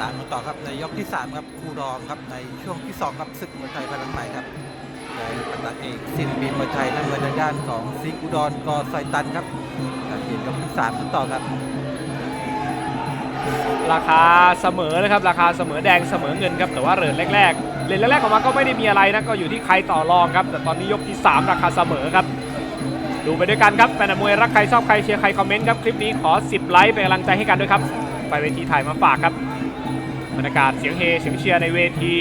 ตามกันต่อครับในยกที่ 3 ครับคู่รองครับในช่วงที่ 2 ครับศึกมวยไทยพลังใหม่ครับโดยปัตตาเอกสินบีมวยไทยน้ำเงินทางด้านของซิงอุดรกอไซตันครับการเปลี่ยนยกที่3กันต่อครับ ราคาเสมอนะครับราคาเสมอแดงเสมอเงินครับแต่ว่าเรินแรกๆเรินแรกๆออกมาก็ไม่ได้มีอะไรนะก็อยู่ที่ใครต่อรองครับ แต่ตอนนี้ยกที่ 3 ราคาเสมอครับดูไปด้วยกันครับแฟนมวยรักใครชอบใครเชียร์ใครคอมเมนต์ครับคลิปนี้ขอ 10 ไลค์เป็นกำลังใจให้กันด้วยครับ ไปเวทีถ่ายมาฝากครับ บรรยากาศเสียงเฮเสียงเชียร์ในเวที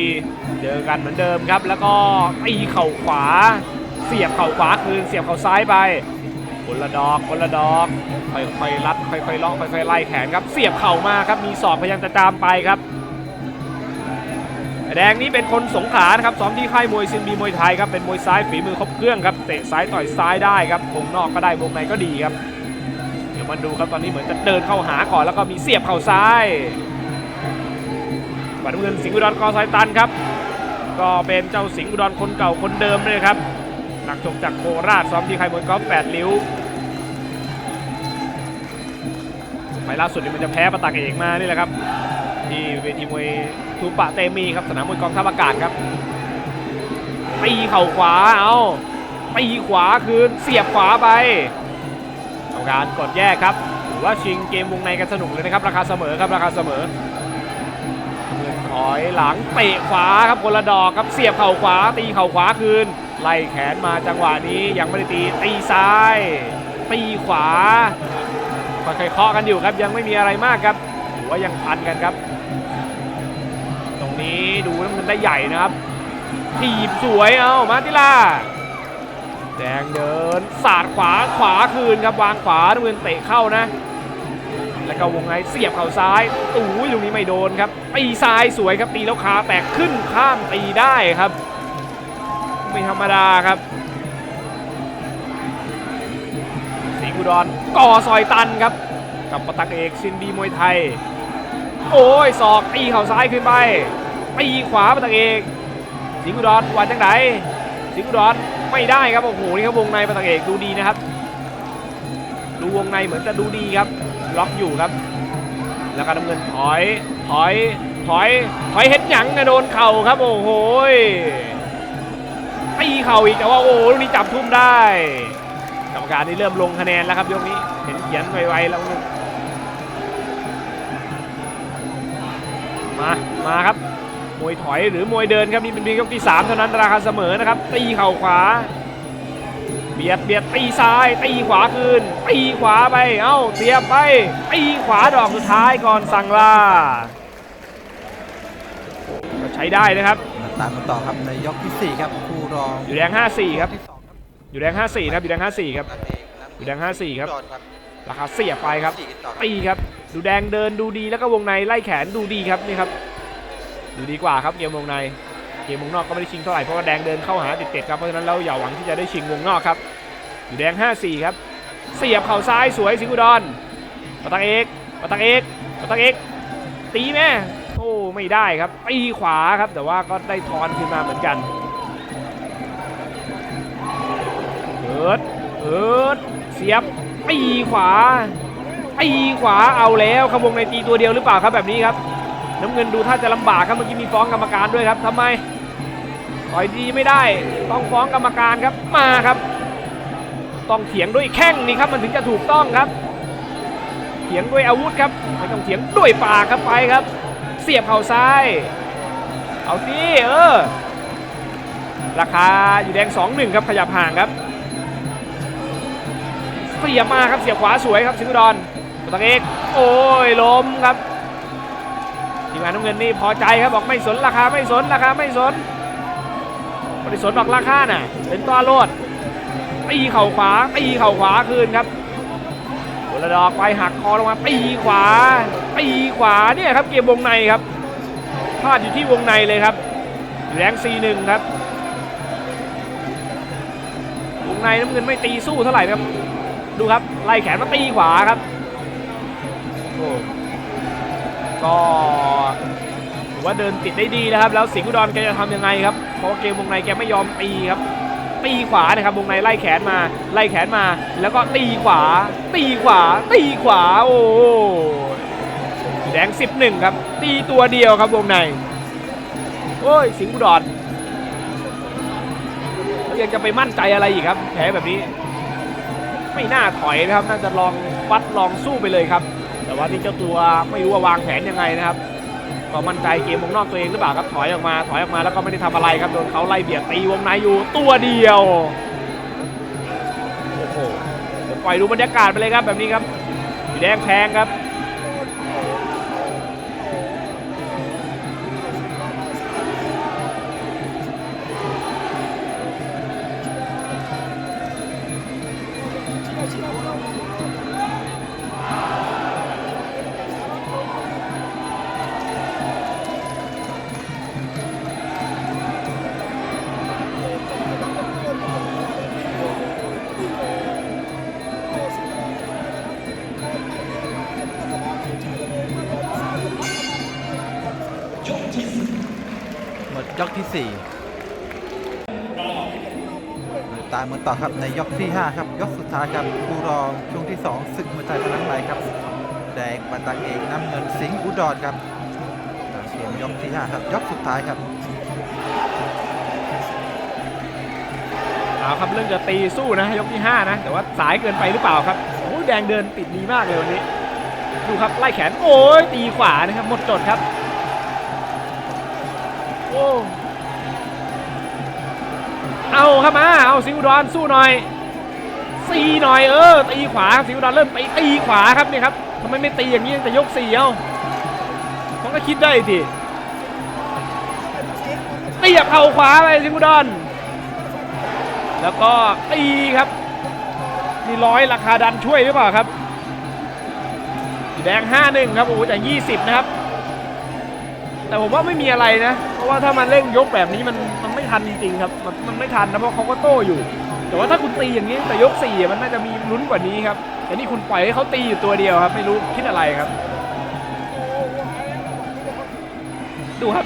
เจอกันเหมือนเดิมครับ แล้วก็ตีเข่าขวา เสียบเข่าขวาคืนเสียบเข่าซ้ายไปคนละดอกคนละดอกค่อยๆรัดค่อยๆล็อกค่อยๆไล่แขนครับ เสียบเข่ามาครับมีศอกพยายามจะตามไปครับแดงนี้เป็นคนสงขลานะครับซ้อมที่ค่ายมวยซินบีมวยไทยครับเป็นมวยซ้ายฝีมือครบเครื่องครับเตะซ้ายต่อยซ้ายได้ครับวงนอกก็ได้วงในก็ดีครับ เดี๋ยวมาดูครับตอนนี้เหมือนจะเดินเข้าหาก่อนแล้วก็มีเสียบเข่าซ้าย บัตรเงินสิงห์อุดรกอไซตันครับ ก็เป็นเจ้าสิงห์อุดรคนเก่าคนเดิมเลยครับนักชกจากโคราชซ้อมที่ค่ายมวยกอล์ฟแปดริ้วไปล่าสุดนี่มันจะแพ้ประตักเอกมานี่แหละครับ ที่เวทีมวยทูปะเตมีครับสนามมวยกองทัพอากาศครับตีเข่าขวาเอาตีขวาคืนเสียบขวาไปทำการกดแยกครับถือว่าชิงเกมวงในกันสนุกเลยนะครับ ราคาเสมอครับราคาเสมอ อยหลังเตะขวาครับคนละดอกครับเสียบเข่าขวา ตีเข่าขวาคืน ไล่แขนมาจังหวะนี้ยังไม่ได้ตีตีซ้าย ตีขวาค่อยๆเคาะกันอยู่ครับยังไม่มีอะไรมากครับถือว่ายังพันกันครับ ตรงนี้ดูน้ำเงินได้ใหญ่นะครับถีบสวยเอามาติล่าแดงเดินสาดขวาขวาคืนครับวางขวาน้ำเงินเตะเข้านะ แล้วก็วงในเสียบเข่าซ้ายอู้ยลูกนี้ไม่โดนครับตีซ้ายสวยครับตีแล้วขาแตกขึ้นข้ามตีได้ครับไม่ธรรมดาครับสีกุดรก่อซอยตันครับ กับปตักเอกซินบีมวยไทย โอ้ยศอกตีเข่าซ้ายขึ้นไปตีขวาปตักเอกสิงห์อุดรวันจังไหนสิงห์อุดรไม่ได้ครับโอ้โหนี่ครับวงในปตักเอกดูดีนะครับดูวงในเหมือนจะดูดีครับ ล็อกอยู่ครับ แล้วก็น้ำเงินถอย ถอย ถอย ถอยเฮ็ดหยังนะโดนเข่าครับ โอ้โหตีเข่าอีกแต่ว่าโอ้ลูกนี้จับทุ่มได้กรรมการนี่เริ่มลงคะแนนแล้วครับยกนี้เห็นเขียนไวๆแล้วมา มาครับ มวยถอยหรือมวยเดินครับนี่เป็นเพียงยกที่ 3 เท่านั้นราคาเสมอนะครับ ตีเข่าขวา เบียดเบียดตีซ้ายตีขวาคืนตีขวาไปเอ้าเสียบไปตีขวาดอกสุดท้ายก่อนสั่งลาก็ใช้ได้นะครับมาตามกันต่อครับในยกทีสี่ 4 ครับคู่รองอยู่แดง54ครับที่สองครับอยู่แดง54ครับอยู่แดง54ครับปัตตาเอกน้ำอยู่แดง54ครับอุดรครับ ราคาเสียบไปครับสี่ต่อครับตีครับ ดูแดงเดินดูดีแล้วก็วงในไล่แขนดูดีครับนี่ครับ ดูดีกว่าครับเกมวงในเกมวงนอกก็ไม่ได้ชิงเท่าไหร่เพราะว่าแดงเดินเข้าหาติดๆครับเพราะฉะนั้นเราอย่าหวังที่จะได้ชิงวงนอกครับอยู่แดง 5-4 ครับเสียบเข่าซ้ายสวยสิงห์อุดรปะตักเอกปะตักเอกปะตักเอกตีแม่โอ้ไม่ได้ครับตีขวาครับแต่ว่าก็ได้ทอนขึ้นมาเหมือนกันเอิดเอิดเสียบตีขวาตีขวาเอาแล้วครับวงในตีตัวเดียวหรือเปล่าครับแบบนี้ครับน้ำเงินดูถ้าจะลำบากครับเมื่อกี้มีฟ้องกรรมการด้วยครับทำไม ต่อยดีไม่ได้ต้องฟ้องกรรมการครับมาครับ ต้องเถียงด้วยแข้งนี่ครับมันถึงจะถูกต้องครับ เถียงด้วยอาวุธครับไม่ต้องเถียงด้วยปากครับไปครับ เสียบเข่าซ้าย เอาสิเออราคาอยู่แดง2-1ครับขยับห่างครับเสียบมาครับเสียบขวาสวยครับสิงห์อุดรตังเอกโอ้ยล้มครับทีมงานน้ำเงินนี่พอใจครับบอกไม่สนราคาไม่สนราคาไม่สน ไม่ได้สนบอกราคาน่ะ เป็นตัวโลดตีเข่าขวาตีเข่าขวาคืนครับหัวระดอกไปหักคอลงมาตีขวาตีขวาเนี่ยครับเกมวงในครับพลาดอยู่ที่วงในเลยครับแรงซีหนึ่งครับวงในน้ำเงินไม่ตีสู้เท่าไหร่ครับ ดูครับไล่แขนมาตีขวาครับโอ้ก็ ถือว่าเดินติดได้ดีนะครับ แล้วสิงห์อุดรแกจะทำยังไงครับเพราะเกมวงในแกไม่ยอมตีครับตีขวานะครับวงในไล่แขนมา ไล่แขนมา แล้วก็ตีขวา ตีขวา ตีขวา โอ้แดง 11 ครับ ตีตัวเดียวครับวงใน โอ้ย สิงห์อุดรแล้วยังจะไปมั่นใจอะไรอีกครับแพ้แบบนี้ ไม่น่าถอยนะครับ น่าจะลองวัดลองสู้ไปเลยครับ แต่ว่านี่เจ้าตัวไม่รู้ว่าวางแผนยังไงนะครับ ก็มั่นใจเกมวงนอกตัวเองหรือเปล่าครับถอยออกมาถอยออกมาแล้วก็ไม่ได้ทำอะไรครับโดนเขาไล่เบียดตีวงในอยู่ตัวเดียวโอ้โหเดี๋ยวปล่อยดูบรรยากาศไปเลยครับแบบนี้ครับสีแดงแพงครับหมดยก ที่สี่ตามมาต่อครับในยกที่ 5 ครับ ยกสุดท้ายครับคูรองช่วงที่ 2 ศึกมวยไทยพลังไหลครับ แดงปตะเอกน้ำเงินสิงห์อุดรครับเกมยกที่ 5 ครับ ยกสุดท้ายครับเอาครับเรื่องจะตีสู้นะยกที่ 5 นะ แต่ว่าสายเกินไปหรือเปล่าครับโอ้ยแดงเดินติดดีมากเลยวันนี้ ดูครับไล่แขนโอ้ยตีขวานะครับหมดจดครับ โอ้ เอาครับมาเอาสิงห์อุดรสู้หน่อยซีหน่อยเออตีขวาสิงห์อุดรเริ่มตีตีขวาครับเนี่ยครับทำไมไม่ตีอย่างนี้แต่ยกสี่เอาผมก็คิดได้ดิตียบเข่าขวาไปสิงห์อุดรแล้วก็ตีครับนี่ร้อยราคาดันช่วยหรือเปล่าครับแดง5-1ครับโอ้โหแต่20 นะครับ แต่ผมว่าไม่มีอะไรนะ เพราะว่าถ้ามันเร่งยกแบบนี้มันมั ทันจริงๆครับมันมันไม่ทันนะเพราะเขาก็โต้อยู่ แต่ว่าถ้าคุณตีอย่างนี้แต่ยก4อ่มันน่าจะมีลุ้นกว่านี้ครับแต่นี่คุณปล่อยให้เขาตีอยู่ตัวเดียวครับ ไม่รู้คิดอะไรครับ ดูครับ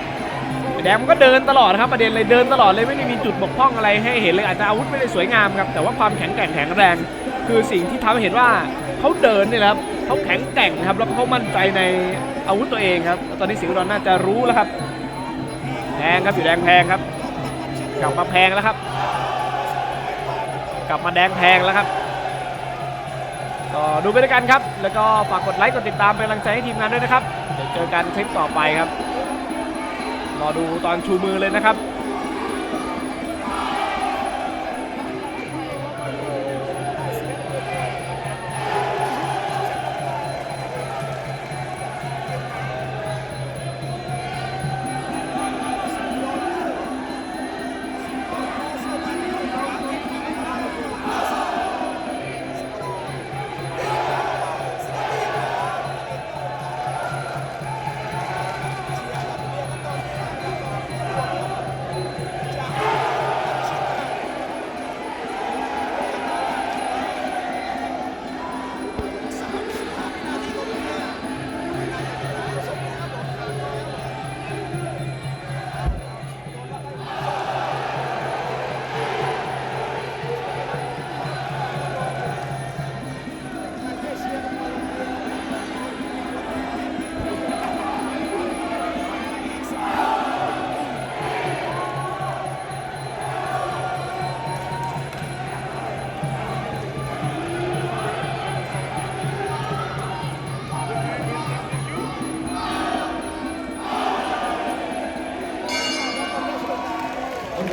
แดงมันก็เดินตลอดครับประเด็นเลยเดินตลอดเลยไม่ได้มีจุดบกพร่องอะไรให้เห็นเลยอาจจะอาวุธไม่ได้สวยงามครับแต่ว่าความแข็งแกร่งแข็งแรง คือสิ่งที่ทำให้เห็นว่าเขาเดินนี่แหละครับเขาแข็งแกร่งครับแล้วเขามั่นใจในอาวุธตัวเองครับ ตอนนี้สิงห์อุดรน่าจะรู้แล้วครับแพงครับอยู่แดงแพงครับ กลับมาแพงแล้วครับ กลับมาแดงแพงแล้วครับก็ดูไปด้วยกันครับ แล้วก็ฝากกดไลค์กดติดตามเป็นกำลังใจให้ทีมงานด้วยนะครับ เดี๋ยวเจอกันคลิปต่อไปครับ รอดูตอนชูมือเลยนะครับ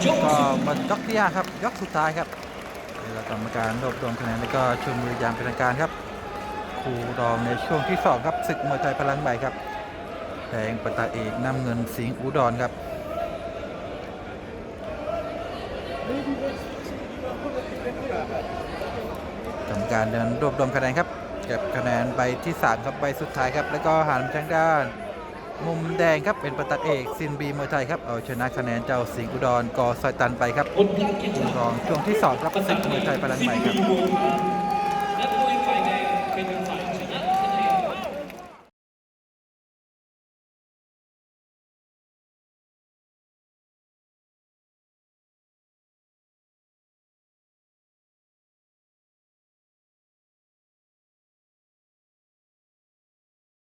ก็หมดยกที่ห้าครับยกสุดท้ายครับเดี๋ยวเรากรรมการรวบรวมคะแนนแล้วก็ชมมืออย่างเป็นทางการครับครูรองในช่วงที่สองครับศึกมวยไทยพลังใหม่ครับแดงปตะเอกน้ำเงินสิงห์อุดรครับกรรมการเดินรวบรวมคะแนนครับเก็บคะแนนใบที่สามครับใบสุดท้ายครับ แล้วก็หันไปทางด้าน มุมแดงครับเป็นประตักเอกซินบีมวยไทยครับเอาชนะคะแนนเจ้าสิงห์อุดรกอซอยตันไปครับคนพลังเกียรติรองช่วงที่สองครับศึกมวยไทยพลังใหม่ครับ